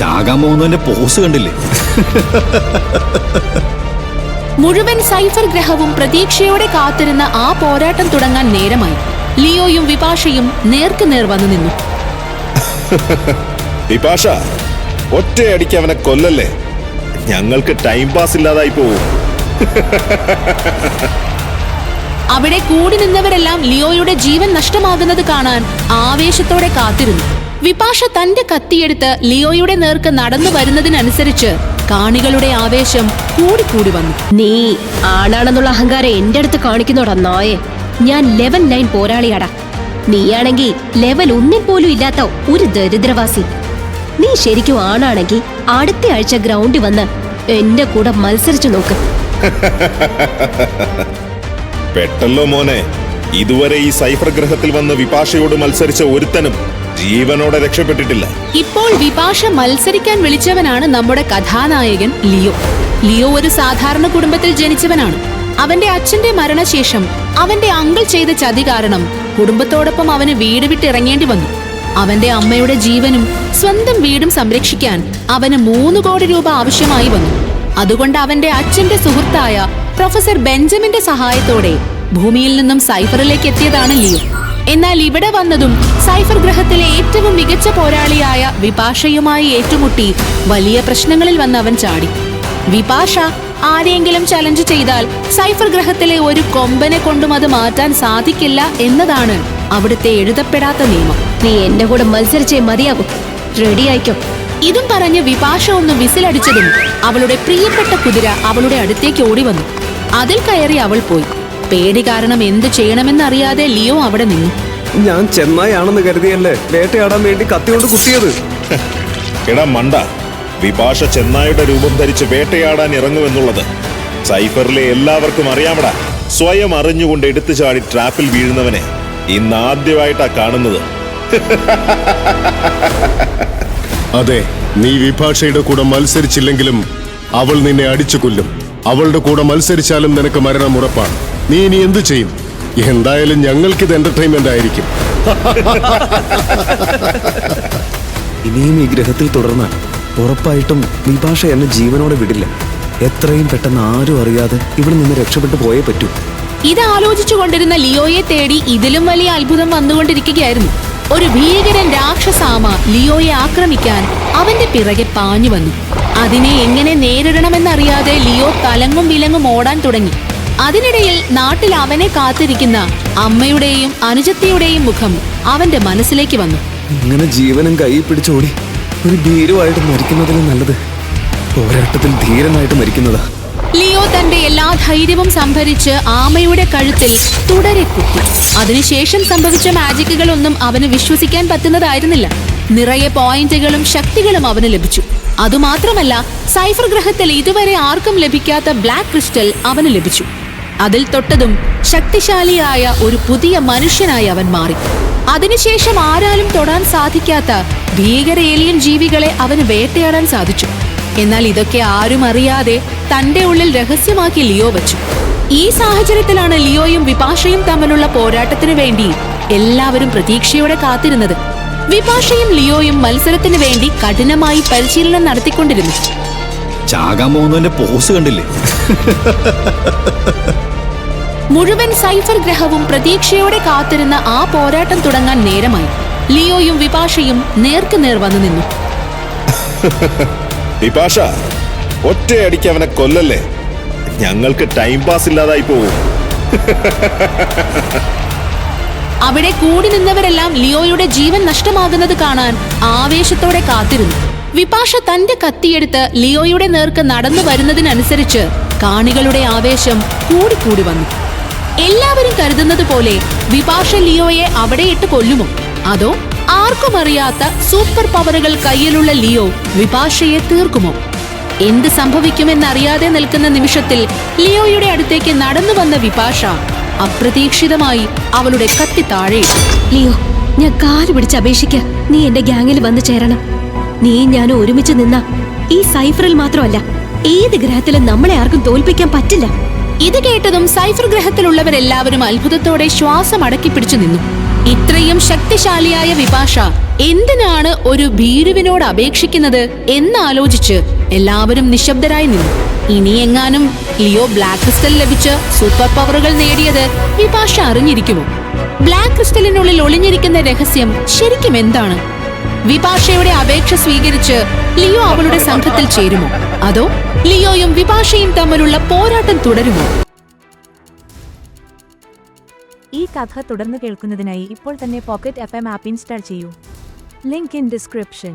ചാകാൻ പോകുന്നതിന്റെ പോസ് കണ്ടില്ലേ? മുഴുവൻ സൈഫർ ഗ്രഹവും പ്രതീക്ഷയോടെ കാത്തിരുന്ന ആ പോരാട്ടം തുടങ്ങാൻ നേരമായി. ലിയോയും വിപാഷയും നേർക്കുനേർ വന്നു നിന്നു. വിപാഷ ഒറ്റയടിക്ക് അവനെ കൊല്ലല്ലേ? ഞങ്ങൾക്ക് ടൈം പാസ് ഇല്ലാതായി പോവും. അവിടെ കൂടി നിന്നവരെല്ലാം ലിയോയുടെ ജീവൻ നഷ്ടമാകുന്നത് കാണാൻ ആവേശത്തോടെ കാത്തിരുന്നു. വിപാഷ തന്റെ കത്തിയെടുത്ത് ലിയോയുടെ നേർക്ക് നടന്നു വരുന്നതിനനുസരിച്ച് കാണികളുടെ ആവേശം കൂടിക്കൂടി വന്നു. നീ ആണാണെന്നുള്ള അഹങ്കാരം എന്റെ അടുത്ത് കാണിക്കുന്നോടാ നായെ. ഞാൻ ലെവൽ നയൻ പോരാളിയാടാ. നീയാണെങ്കിൽ ലെവൽ ഒന്നിൽ പോലും ഇല്ലാത്ത ഒരു ദരിദ്രവാസി. നീ ശരിക്കും ആണാണെങ്കിൽ അടുത്ത ആഴ്ച ഗ്രൗണ്ടിൽ വന്ന് എന്റെ കൂടെ മത്സരിച്ചു നോക്ക്. പെട്ടല്ലോ മോനെ. ഇതുവരെ ഈ സൈഫർ ഗ്രഹത്തിൽ വന്ന് വിപാഷയോട് മത്സരിച്ച ഒരുത്തനും ജീവനോടെ രക്ഷപ്പെട്ടിട്ടില്ല. ഇപ്പോൾ വിപാഷ മത്സരിക്കാൻ വിളിച്ചവനാണ് നമ്മുടെ കഥാനായകൻ ലിയോ. ലിയോ ഒരു സാധാരണ കുടുംബത്തിൽ ജനിച്ചവനാണ്. അവന്റെ അച്ഛന്റെ മരണശേഷം അവന്റെ അങ്കിൾ ചെയ്ത ചതി കാരണം കുടുംബത്തോടൊപ്പം അവന് വീട് വിട്ടിറങ്ങേണ്ടി വന്നു. അവന്റെ അമ്മയുടെ ജീവനും സ്വന്തം വീടും സംരക്ഷിക്കാൻ അവന് മൂന്ന് കോടി രൂപ ആവശ്യമായി വന്നു. അതുകൊണ്ട് അവന്റെ അച്ഛന്റെ സുഹൃത്തായ പ്രൊഫസർ ബെഞ്ചമിന്റെ സഹായത്തോടെ ഭൂമിയിൽ നിന്നും സൈഫറിലേക്ക് എത്തിയതാണ് ലിയോ. എന്നാൽ ഇവിടെ വന്നതും സൈഫർ ഗ്രഹത്തിലെ ഏറ്റവും മികച്ച പോരാളിയായ വിപാഷയുമായി ഏറ്റുമുട്ടി വലിയ പ്രശ്നങ്ങളിൽ വന്ന് അവൻ ചാടി. വിപാഷ ആരെയെങ്കിലും ചലഞ്ച് ചെയ്താൽ സൈഫർ ഗ്രഹത്തിലെ ഒരു കൊമ്പനെ കൊണ്ടും അത് മാറ്റാൻ സാധിക്കില്ല എന്നതാണ് അവിടുത്തെ എഴുതപ്പെടാത്ത നിയമം. നീ എന്റെ കൂടെ മത്സരിച്ചേ മതിയാകും. റെഡിയായിക്കോ ഇതും പറഞ്ഞ് വിപാഷ ഒന്ന് വിസിലടിച്ചതും അവളുടെ പ്രിയപ്പെട്ട കുതിര അവളുടെ അടുത്തേക്ക് ഓടി വന്നു അതിൽ കയറി അവൾ പോയി. പേടി കാരണം എന്ത് ചെയ്യണമെന്നറിയാതെ ലിയോ അവിടെ നിന്നു. ഞാൻ ചെന്നായാണെന്ന് കരുതിയല്ലേ വേട്ടയാടാൻ വേണ്ടി കത്തിയോണ്ട് കുത്തിയത്? എടാ മണ്ട വിഭാഷ ചെന്നായുടെ രൂപം ധരിച്ച് വേട്ടയാടാൻ ഇറങ്ങുമെന്നുള്ളത് സൈഫറിലെ എല്ലാവർക്കും അറിയാമടാ. സ്വയം അറിഞ്ഞുകൊണ്ട് എടുത്തു ചാടി ട്രാപ്പിൽ വീഴുന്നവനെ ഇന്ന് ആദ്യമായിട്ടാ കാണുന്നത്. അതെ നീ വിഭാഷയുടെ കൂടെ മത്സരിച്ചില്ലെങ്കിലും അവൾ നിന്നെ അടിച്ചു കൊല്ലും. അവളുടെ കൂടെ മത്സരിച്ചാലും നിനക്ക് മരണം ഉറപ്പാണ്. നീ ഇനി എന്ത് ചെയ്യും? എന്തായാലും ഞങ്ങൾക്കിത് എന്റർടൈൻമെന്റ് ആയിരിക്കും. ഇനിയും ഈ ഗ്രഹത്തിൽ തുടർന്നാൽ ഉറപ്പായിട്ടും വിഭാഷ എന്നെ ജീവനോടെ വിടില്ല. എത്രയും പെട്ടെന്ന് ആരും അറിയാതെ ഇവിടെ നിന്ന് രക്ഷപ്പെട്ടു പോയേ പറ്റൂ. ഇത് ആലോചിച്ചുകൊണ്ടിരുന്ന ലിയോയെ തേടി ഇതിലും വലിയ അത്ഭുതം വന്നുകൊണ്ടിരിക്കുകയായിരുന്നു. ഒരു ഭീകരൻ രാക്ഷസാമ ലിയോയെ ആക്രമിക്കാൻ അവന്റെ പിറകെ പാഞ്ഞു വന്നു. അതിനെ എങ്ങനെ നേരിടണമെന്നറിയാതെ ലിയോ തലങ്ങും വിലങ്ങും ഓടാൻ തുടങ്ങി. അതിനിടയിൽ നാട്ടിൽ അവനെ കാത്തിരിക്കുന്ന അമ്മയുടെയും അനുജത്തിയുടെയും മുഖം അവന്റെ മനസ്സിലേക്ക് വന്നു. ഇങ്ങനെ ജീവനും കൈ പിടിച്ചോടി ഒരു ധീരമായിട്ട് മരിക്കുന്നതിലും നല്ലത്. പോരാട്ടത്തിൽ ധീരനായിട്ട് മരിക്കുന്നതാ. ലിയോ തന്റെ എല്ലാ ധൈര്യവും സംഭരിച്ച് ആമയുടെ കഴുത്തിൽ തുടരെ കുത്തി. അതിനുശേഷം സംഭവിച്ച മാജിക്കുകളൊന്നും അവന് വിശ്വസിക്കാൻ പറ്റുന്നതായിരുന്നില്ല. നിറയെ പോയിന്റുകളും ശക്തികളും അവന് ലഭിച്ചു. അതുമാത്രമല്ല സൈഫർ ഗ്രഹത്തിൽ ഇതുവരെ ആർക്കും ലഭിക്കാത്ത ബ്ലാക്ക് ക്രിസ്റ്റൽ അവന് ലഭിച്ചു. അതിൽ തൊട്ടതും ശക്തിശാലിയായ ഒരു പുതിയ മനുഷ്യനായി അവൻ മാറി. അതിനുശേഷം ആരാലും തൊടാൻ സാധിക്കാത്ത ഭീകര ഏലിയൻ ജീവികളെ അവന് വേട്ടയാടാൻ സാധിച്ചു. എന്നാൽ ഇതൊക്കെ ആരും അറിയാതെ തന്റെ ഉള്ളിൽ രഹസ്യമാക്കി ലിയോ വച്ചു. ഈ സാഹചര്യത്തിലാണ് ലിയോയും വിപാഷയും തമ്മിലുള്ള പോരാട്ടത്തിനു വേണ്ടി എല്ലാവരും പ്രതീക്ഷയോടെ കാത്തിരുന്നത്. വിപാഷയും ലിയോയും മത്സരത്തിന് വേണ്ടി കഠിനമായി പരിശീലനം നടത്തിക്കൊണ്ടിരുന്നു. ചാകാൻ പോകുന്നതിന്റെ പോസ് കണ്ടില്ലേ? മുഴുവൻ സൈഫർ ഗ്രഹവും പ്രതീക്ഷയോടെ കാത്തിരുന്ന ആ പോരാട്ടം തുടങ്ങാൻ നേരമായി. ലിയോയും വിപാഷയും നേർക്കുനേർ വന്നു നിന്നു. വിപാഷ ഒറ്റയടിക്ക് അവനെ കൊല്ലല്ലേ? ഞങ്ങൾക്ക് ടൈം പാസ് ഇല്ലാതായി പോവും. അവിടെ കൂടി നിന്നവരെല്ലാം ലിയോയുടെ ജീവൻ നഷ്ടമാകുന്നത് കാണാൻ ആവേശത്തോടെ കാത്തിരുന്നു. വിപാഷ തന്റെ കത്തിയെടുത്ത് ലിയോയുടെ നേർക്ക് നടന്നു വരുന്നതിനനുസരിച്ച് കാണികളുടെ ആവേശം കൂടിക്കൂടി വന്നു. എല്ലാവരും കരുതുന്നത് പോലെ വിപാഷ ലിയോയെ അവിടെയിട്ട് കൊല്ലുമോ? അതോ ആർക്കും അറിയാത്ത സൂപ്പർ പവറുകൾ കയ്യിലുള്ള ലിയോ വിപാഷയെ തീർക്കുമോ? എന്ത് സംഭവിക്കുമെന്നറിയാതെ നിൽക്കുന്ന നിമിഷത്തിൽ ലിയോയുടെ അടുത്തേക്ക് നടന്നു വന്ന വിപാഷ അപ്രതീക്ഷിതമായി അവളുടെ കത്തി താഴെ ലിയോ ഞാൻ കാൽ പിടിച്ച് അപേക്ഷിക്ക. നീ എന്റെ ഗ്യാങ്ങിൽ വന്നു ചേരണം. നീ ഞാൻ ഒരുമിച്ച് നിന്ന ഈ സൈഫറിൽ മാത്രമല്ല ഏത് ഗ്രഹത്തിലും നമ്മളെ ആർക്കും തോൽപ്പിക്കാൻ പറ്റില്ല. ഇത് കേട്ടതും സൈഫർ ഗ്രഹത്തിലുള്ളവരെല്ലാവരും അത്ഭുതത്തോടെ ശ്വാസം അടക്കി പിടിച്ചു നിന്നു. ഇത്രയും ശക്തിശാലിയായ വിപാഷ എന്തിനാണ് ഒരു ഭീരുവിനോട് അപേക്ഷിക്കുന്നത് എന്നാലോചിച്ച് എല്ലാവരും നിശബ്ദരായി നിന്നു. ഇനിയെങ്ങാനും ലിയോ ബ്ലാക്ക് ക്രിസ്റ്റൽ ലഭിച്ച സൂപ്പർ പവറുകൾ നേടിയത് വിപാഷ അറിഞ്ഞിരിക്കുമോ? ബ്ലാക്ക് ക്രിസ്റ്റലിനുള്ളിൽ ഒളിഞ്ഞിരിക്കുന്ന രഹസ്യം ശരിക്കും എന്താണ്? വിപാഷയുടെ അപേക്ഷ സ്വീകരിച്ച് ലിയോ അവളുടെ സംഘത്തിൽ ചേരുമോ? അതോ ലിയോയും വിപാഷയും തമ്മിലുള്ള പോരാട്ടം തുടരുമോ? ഈ കഥ തുടർന്ന് കേൾക്കുന്നതിനായി ഇപ്പോൾ തന്നെ pocket F M app install ചെയ്യൂ. Link in description